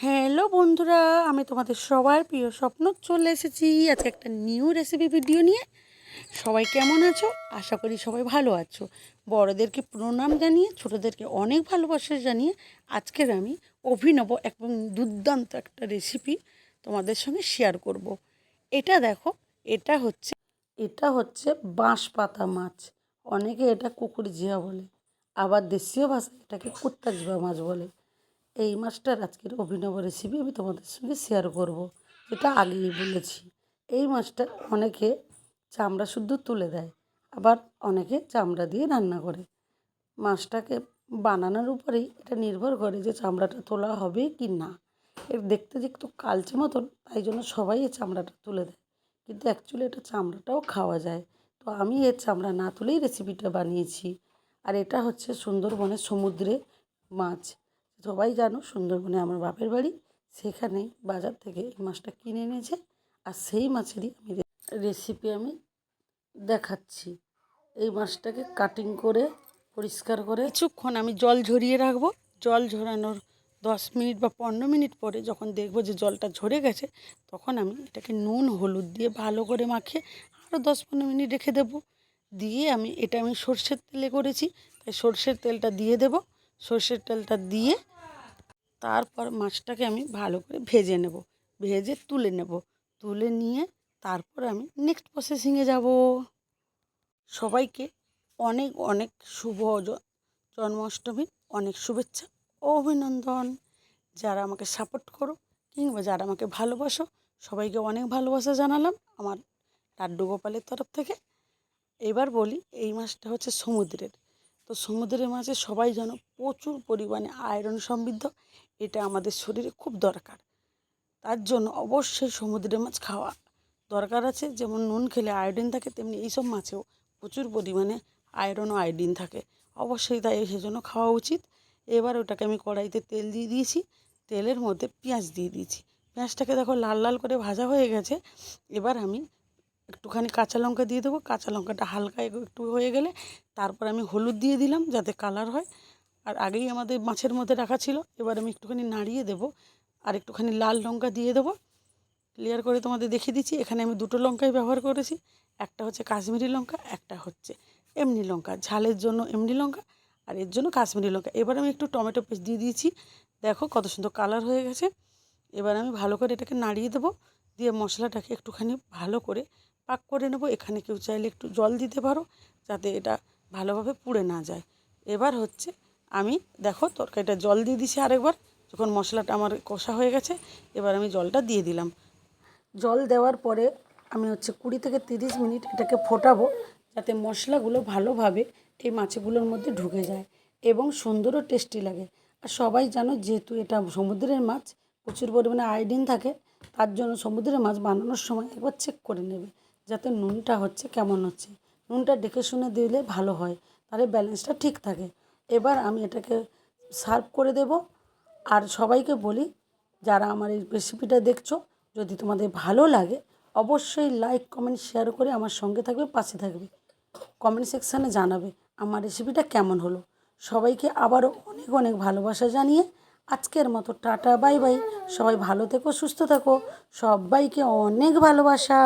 Hello বন্ধুরা, আমি তোমাদের সবার প্রিয় স্বপ্ন চলে এসেছি। আজকে একটা নিউ রেসিপি ভিডিও নিয়ে। সবাই কেমন আছো? আশা করি সবাই ভালো আছো। বড়োদেরকে প্রণাম জানিয়ে, ছোটোদেরকে অনেক ভালোবাসা জানিয়ে আজকের আমি অভিনব এবং দুর্দান্ত একটা রেসিপি তোমাদের সঙ্গে শেয়ার করব। এটা দেখো, এটা হচ্ছে এটা হচ্ছে বাঁশ পাতা মাছ। অনেকে এটা কুকুর জিয়া বলে, আবার দেশীয় ভাষায় এটাকে কুত্তা জিয়া মাছ বলে। এই মাছটার আজকের অভিনব রেসিপি আমি তোমাদের সঙ্গে শেয়ার করব। যেটা আগেই বলেছি। এই মাছটা অনেকে চামড়া শুদ্ধ তুলে দেয়, আবার অনেকে চামড়া দিয়ে রান্না করে। মাছটাকে বানানোর উপরেই এটা নির্ভর করে যে চামড়াটা তোলা হবে কি না। এর দেখতে যে একটু কালচে মতন, তাই জন্য সবাই এই চামড়াটা তুলে দেয়। কিন্তু অ্যাকচুয়ালি এটা চামড়াটাও খাওয়া যায়। তো আমি এর চামড়া না তুলেই রেসিপিটা বানিয়েছি। আর এটা হচ্ছে সুন্দরবনের সমুদ্রে মাছ। সবাই জানো সুন্দরবনে আমার বাপের বাড়ি। সেখানে বাজার থেকে এই মাছটা কিনে এনেছে আর সেই মাছেরই আমি রেসিপি আমি দেখাচ্ছি। এই মাছটাকে কাটিং করে, পরিষ্কার করে কিছুক্ষণ আমি জল ঝরিয়ে রাখব। জল ঝরানোর দশ মিনিট বা পনেরো মিনিট পরে যখন দেখব যে জলটা ঝরে গেছে, তখন আমি এটাকে নুন, হলুদ দিয়ে ভালো করে মাখিয়ে আরও দশ পনেরো মিনিট রেখে দেবো। দিয়ে আমি, এটা আমি সর্ষের তেলে করেছি, তাই সর্ষের তেলটা দিয়ে দেব। সর্ষের তেলটা দিয়ে তারপর মাছটাকে আমি ভালো করে ভেজে নেব। ভেজে তুলে নেব। তুলে নিয়ে তারপর আমি নেক্সট প্রসেসিংয়ে যাব। সবাইকে অনেক অনেক শুভ জ- জন্মাষ্টমীর অনেক শুভেচ্ছা ও অভিনন্দন। যারা আমাকে সাপোর্ট করো কিংবা যারা আমাকে ভালোবাসো, সবাইকে অনেক ভালোবাসা জানালাম আমার লাড্ডু গোপালের তরফ থেকে। এবার বলি এই মাছটা হচ্ছে সমুদ্রের। তো সমুদ্রের মাছে সবাই যেন প্রচুর পরিমাণে আয়রন সমৃদ্ধ, এটা আমাদের শরীরে খুব দরকার। তার জন্য অবশ্যই সমুদ্রের মাছ খাওয়া দরকার আছে। যেমন নুন খেলে আয়োডিন থাকে, তেমনি এইসব মাছেও প্রচুর পরিমাণে আয়রন ও আয়োডিন থাকে। অবশ্যই তাই সেজন্য খাওয়া উচিত। এবার ওটাকে আমি কড়াইতে তেল দিয়ে দিয়েছি। তেলের মধ্যে পেঁয়াজ দিয়ে দিয়েছি। পেঁয়াজটাকে দেখো লাল লাল করে ভাজা হয়ে গেছে। এবার আমি একটুখানি কাঁচা লঙ্কা দিয়ে দেবো। কাঁচা লঙ্কাটা হালকা একটু হয়ে গেলে তারপর আমি হলুদ দিয়ে দিলাম যাতে কালার হয়। আর আগেই আমাদের মাছের মধ্যে রাখা ছিল, এবার আমি একটুখানি নাড়িয়ে দেবো। আর একটুখানি লাল লঙ্কা দিয়ে দেবো। ক্লিয়ার করে তোমাদের দেখিয়ে দিচ্ছি, এখানে আমি দুটো লঙ্কাই ব্যবহার করেছি। একটা হচ্ছে কাশ্মীরি লঙ্কা, একটা হচ্ছে এমনি লঙ্কা। ঝালের জন্য এমনি লঙ্কা, আর এর জন্য কাশ্মীরি লঙ্কা। এবার আমি একটু টমেটো পেস্ট দিয়ে দিয়েছি। দেখো কত সুন্দর কালার হয়ে গেছে। এবার আমি ভালো করে এটাকে নাড়িয়ে দেবো। দিয়ে মশলাটাকে একটুখানি ভালো করে পাক করে নেব। এখানে কেউ চাইলে একটু জল দিতে পারো, যাতে এটা ভালোভাবে পুড়ে না যায়। এবার হচ্ছে আমি, দেখো তরকারিটা জল দিয়ে দিছি আরেকবার, যখন মশলাটা আমার কষা হয়ে গেছে, এবার আমি জলটা দিয়ে দিলাম। জল দেওয়ার পরে আমি হচ্ছে কুড়ি থেকে তিরিশ মিনিট এটাকে ফোটাবো, যাতে মশলাগুলো ভালোভাবে এই মাছগুলোর মধ্যে ঢুকে যায় এবং সুন্দরও টেস্টি লাগে। আর সবাই জানো যেহেতু এটা সমুদ্রের মাছ, প্রচুর পরিমাণে আয়োডিন থাকে, তার জন্য সমুদ্রের মাছ বানানোর সময় একবার চেক করে নেবে। যাতে নুনটা হচ্ছে কেমন হচ্ছে। নুনটা দেখে শুনে দিলে ভালো হয়, তাহলে ব্যালেন্সটা ঠিক থাকে। এবার আমি এটাকে সার্ভ করে দেব। আর সবাইকে বলি, যারা আমার এই রেসিপিটা দেখছ, যদি তোমাদের ভালো লাগে, অবশ্যই লাইক, কমেন্ট, শেয়ার করে আমার সঙ্গে থাকবে, পাশে থাকবে। কমেন্ট সেকশানে জানাবে আমার রেসিপিটা কেমন হলো। সবাইকে আবারও অনেক অনেক ভালোবাসা জানিয়ে আজকের মতো টাটা, বাই বাই। সবাই ভালো থেকো, সুস্থ থাকো। সবাইকে অনেক ভালোবাসা।